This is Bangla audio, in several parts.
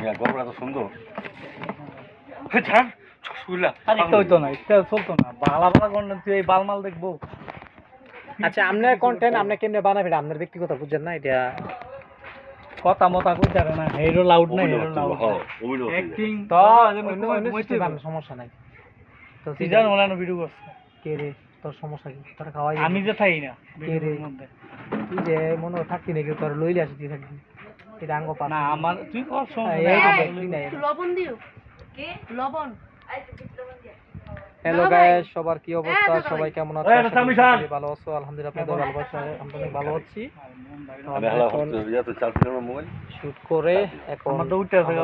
হ্যাঁ গল্পটা তো সুন্দর। জান চশগুলা আর এটা হইতো না এটা চলতো না। বালা বালা কন্টেন্ট তুই এই বালমাল দেখব। আচ্ছা আপনার কন্টেন্ট আপনি কেমনে বানাবেন আপনার ব্যক্তিগত বুঝছেন না এটা কথা মতা কই জানে না হিরো লাউড না হিরো লাউড অ্যাক্টিং তো সমস্যা নাই। তো সিজন ওলানো ভিডিও করছে? কে রে? তোর সমস্যা কি? তোর খাওয়াই আমি যে থাকি না। কে রে? তুই যে মনে থাকতি নাকি তোর লইলে আসি তুই থাকবি পাস না আমার তুই কর হ্যাঁ, লবণ দিও। লবণ। হ্যালো গাইস সবার কি অবস্থা? হ্যাঁ, সবাই কেমন তামিশান। ভালো আছো। আলহামদুলিল্লাহ আপনাদের ভালোবাসা আমরা অনেক ভালো আছি। শুট করে এখন আছে হয়ে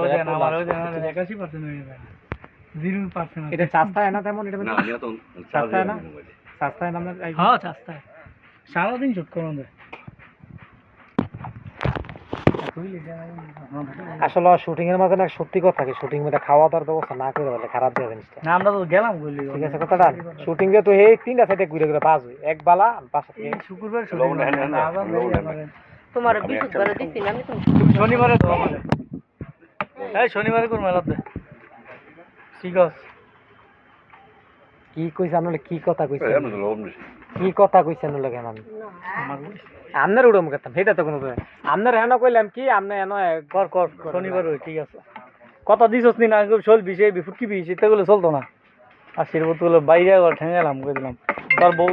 এটা চাস্তা না তেমন? এটা না আমি তো চার না? মোবাইল। চাস্তা না আপনার হ্যাঁ চাস্তায়। সারাদিন শুট করুন আসলে শুটিং এর মাঝে না সত্যি কথা কি শুটিং মধ্যে খাওয়া দাওয়ার ব্যবস্থা না করে বলে খারাপ দেওয়া জিনিসটা। না আমরা তো গেলাম বললি ঠিক আছে কথাটা শুটিং এ তো এই তিনটা সাইডে ঘুরে ঘুরে হয়। এক বালা পাঁচ এই শুক্রবার। তোমার আমি বিশুদ্ধ করে দেখো। দিছি আমি তো শনিবারে তো আমাদের। এই শনিবারে কোন মেলাতে? ঠিক আছে। কি কইছে আপনার কি কথা কইছে? তো কি কথা কইছেন লাগে আমি আমার আপনার উড়ম করতাম সেটা তো কোনো আপনার হেন কইলাম কি আপনি হেন কর কর শনিবার হই ঠিক আছে। কথা দিছস নি না চল বিষয় বিফুট কি বিষয় সেগুলো চলতো না। আর সেরবতগুলো বাইরে ঠেঙে গেলাম কই দিলাম। তোর বউ